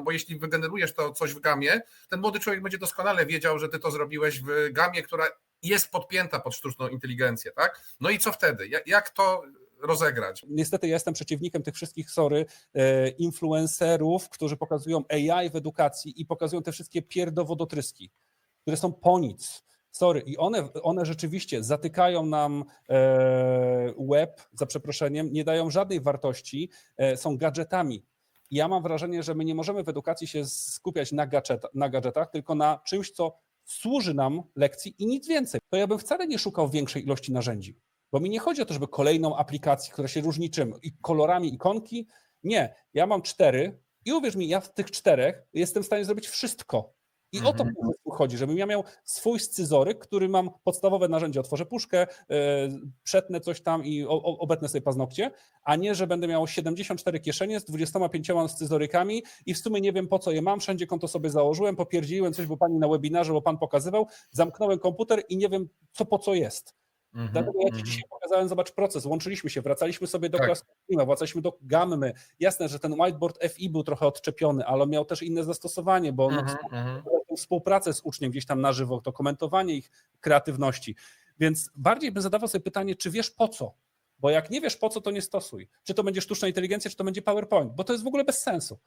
bo jeśli wygenerujesz to coś w gamie, ten młody człowiek będzie doskonale wiedział, że ty to zrobiłeś w gamie, która jest podpięta pod sztuczną inteligencję, tak? No i co wtedy? Jak, to rozegrać? Niestety ja jestem przeciwnikiem tych wszystkich, sorry, e, influencerów, którzy pokazują AI w edukacji i pokazują te wszystkie pierdowodotryski, które są po nic. Sorry, i one, one rzeczywiście zatykają nam e, web, za przeproszeniem, nie dają żadnej wartości, e, są gadżetami. Ja mam wrażenie, że my nie możemy w edukacji się skupiać na, gadżet, na gadżetach, tylko na czymś, co służy nam lekcji i nic więcej. To ja bym wcale nie szukał większej ilości narzędzi. Bo mi nie chodzi o to, żeby kolejną aplikację, która się różni czym? I kolorami ikonki. Nie, ja mam cztery i uwierz mi, ja w tych czterech jestem w stanie zrobić wszystko. I o to Mhm. po prostu chodzi, żebym ja miał swój scyzoryk, który mam podstawowe narzędzie, otworzę puszkę, yy, przetnę coś tam i o, o, obetnę sobie paznokcie, a nie, że będę miał 74 kieszenie z 25 scyzorykami i w sumie nie wiem po co je mam, wszędzie konto sobie założyłem, popierdziłem coś, bo pani na webinarze, bo pan pokazywał, zamknąłem komputer i nie wiem co po co jest. Mhm, Dlatego ja Ci mhm. dzisiaj pokazałem, zobacz proces, łączyliśmy się, wracaliśmy sobie do Tak. Classrooma, wracaliśmy do Gammy. Jasne, że ten whiteboard FI był trochę odczepiony, ale on miał też inne zastosowanie, bo no, Mhm, tą współpracę z uczniem gdzieś tam na żywo, to komentowanie ich kreatywności. Więc bardziej bym zadawał sobie pytanie, czy wiesz po co? Bo jak nie wiesz po co, to nie stosuj. Czy to będzie sztuczna inteligencja, czy to będzie PowerPoint, bo to jest w ogóle bez sensu.